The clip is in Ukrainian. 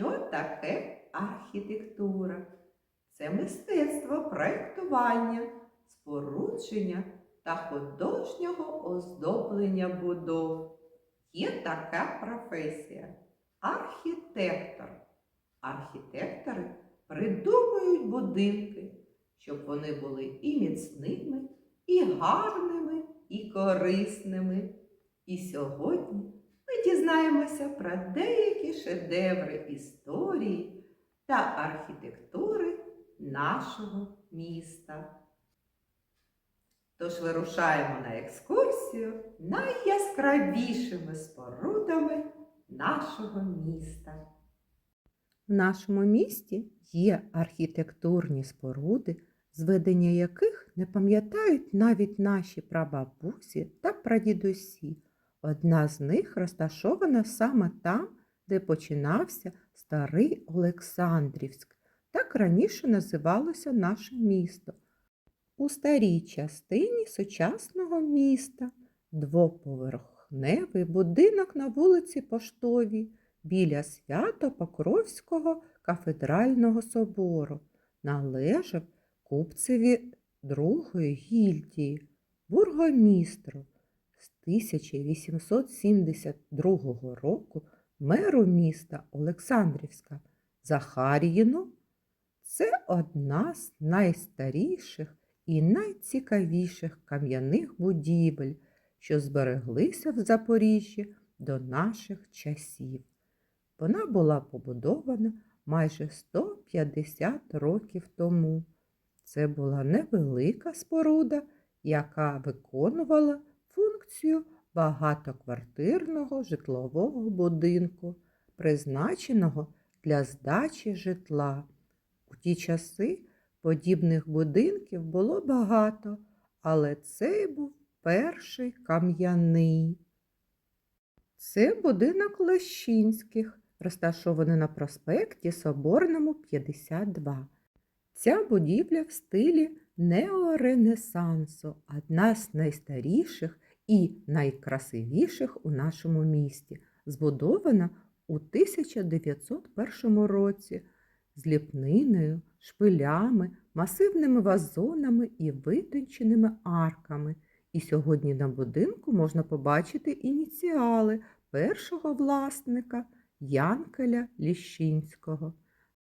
Що таке архітектура? Це мистецтво проєктування, спорудження та художнього оздоблення будов. Є така професія архітектор. Архітектори придумують будинки, щоб вони були і міцними, і гарними, і корисними. І сьогодні дізнаємося про деякі шедеври історії та архітектури нашого міста. Тож вирушаємо на екскурсію найяскравішими спорудами нашого міста. В нашому місті є архітектурні споруди, зведення яких не пам'ятають навіть наші прабабусі та прадідусі. Одна з них розташована саме там, де починався старий Олександрівськ. Так раніше називалося наше місто. У старій частині сучасного міста двоповерхневий будинок на вулиці Поштовій біля Свято-Покровського кафедрального собору належав купцеві другої гільдії, бургомістру. З 1872 року меру міста Олександрівська Захаріїну це одна з найстаріших і найцікавіших кам'яних будівель, що збереглися в Запоріжжі до наших часів. Вона була побудована майже 150 років тому. Це була невелика споруда, яка виконувала функцію багатоквартирного житлового будинку, призначеного для здачі житла. У ті часи подібних будинків було багато, але цей був перший кам'яний. Це будинок Лещинських, розташований на проспекті Соборному 52. Ця будівля в стилі неоренесансу, одна з найстаріших і найкрасивіших у нашому місті, збудована у 1901 році з ліпниною, шпилями, масивними вазонами і витонченими арками. І сьогодні на будинку можна побачити ініціали першого власника Янкеля Ліщинського.